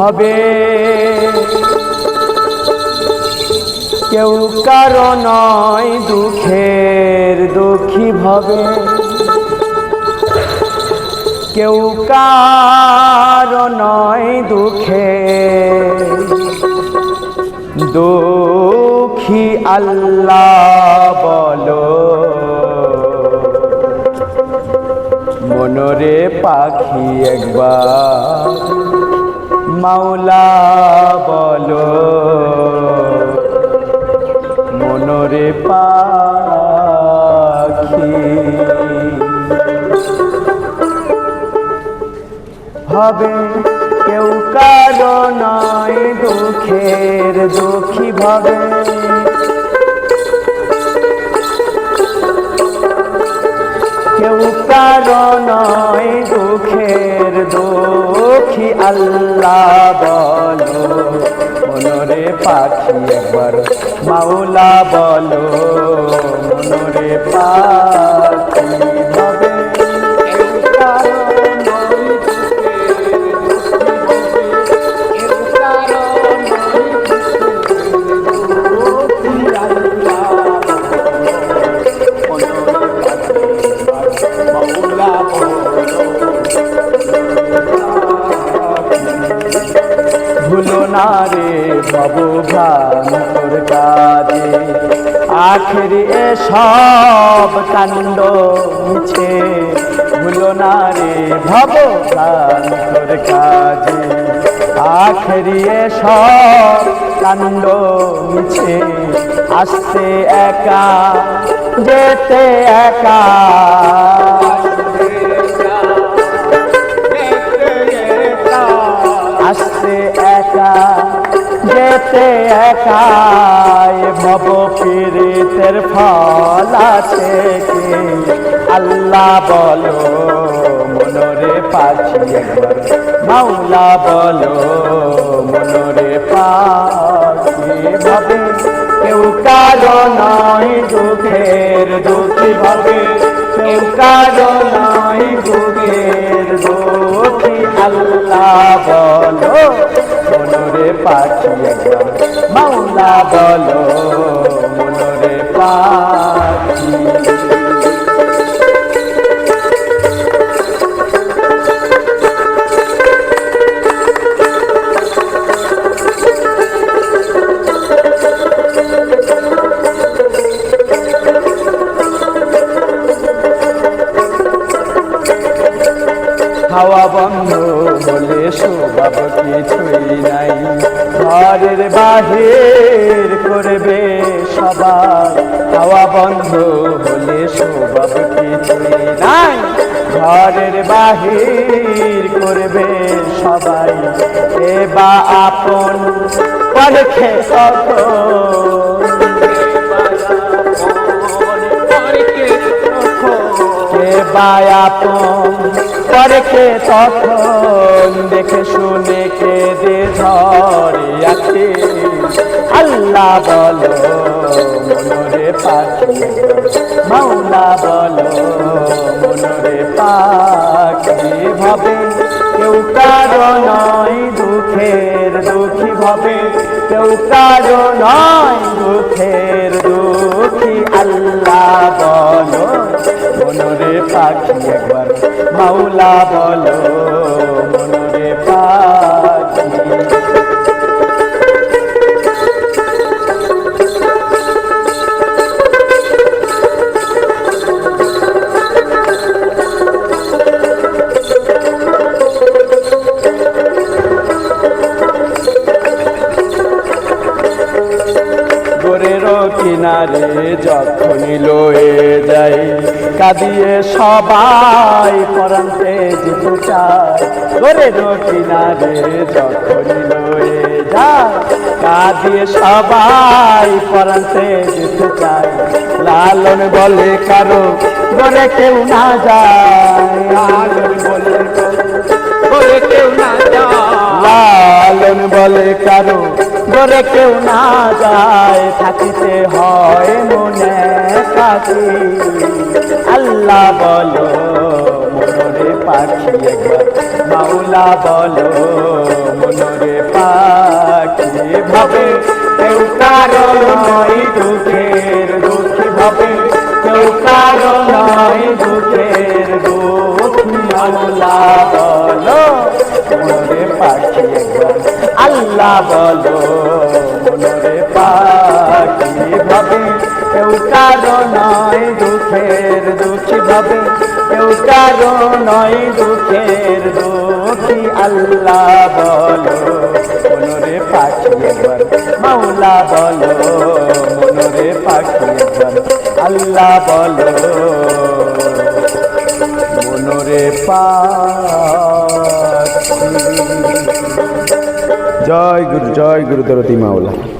ভবে কেউ কারও নয় দুঃখের দুঃখী ভবে কেউ কারও নয় দুঃখে দুঃখী আল্লাহ বলো। মনরে পাখি একবার মাওলা, বলো। মনরে পাখি। হবে কেউ কারও নয় দুঃখের দুঃখী ভাবে। কেউ কারও নয় দুঃখের দুঃখী বলো মনরে পাখি একবার মাওলা বলো মনরে পাখি। ভুলো না রে বাবু ভ্রান্তর কাজে। আখেরি সব কাণ্ড মিছে, ভুলো না রে ভব ভ্রান্তর কাজে। আখেরি সব কাণ্ড মিছে আসতে একা, যেতে একা। যেতে একা এ ভব পীড়িতের ফল আছে আল্লাহ বলো, মনরে পাছি মাওলা বলো, মনরে পাখি ভাবে কেউ কারও পাখি একবার মাওলা বলো মনরে পাখি। হাওয়া বন্ধ বলে স্বভাব কিছুই নাই। ঘরের বাহির করবে সবার হাওয়া বন্ধ বলে স্বভাব কিছুই নাই। ঘরের বাহির করবে সবাই। এ বা আপন পরখে কে বায়াপন পরে কে তখন দেখে শুনে কে দে ধরে আছে আল্লাহ বলো, মনরে পাখি। মাওলা বলো, মনরে পাখি ভাবে। কেউ কারও নয় দুঃখের দুঃখী ভাবে। কেউ কারও নয় দুঃখের দুঃখী। আল্লাহ বলো, মনরে পাখি একবার। মাওলা বলো কিনারে যখনই লয়ে যাই কাঁদিয়ে সবাই পরান্তে যেতে চায়। গোরের কিনারে যখনই লয়ে যায় কাঁদিয়ে সবাই পরান্তে যেতে চায়। লালন বলে কারও গোরে কেউ না যায়। লালন বলে বলে কেউ না যায়। লালন বলে কারও ঘরে কেউ না যায়, থাকিতে হয় মনে কাছে। আল্লাহ বলো মনে পাখি একবার মাওলা বলো, মনরে পাখি ভাবে কেউ কারও নয় দুঃখী। আল্লাহ বলো, মনরে পাখি ভাবে। কেউ কারও নয় দুঃখের দুঃখী ভাবে। কেউ কারও নয় দুঃখের দুঃখী, আল্লাহ বলো, মনরে পাখি মাওলা বলো, মনরে পাখি আল্লাহ বলো, মনরে পাখি Gurú Tarotima.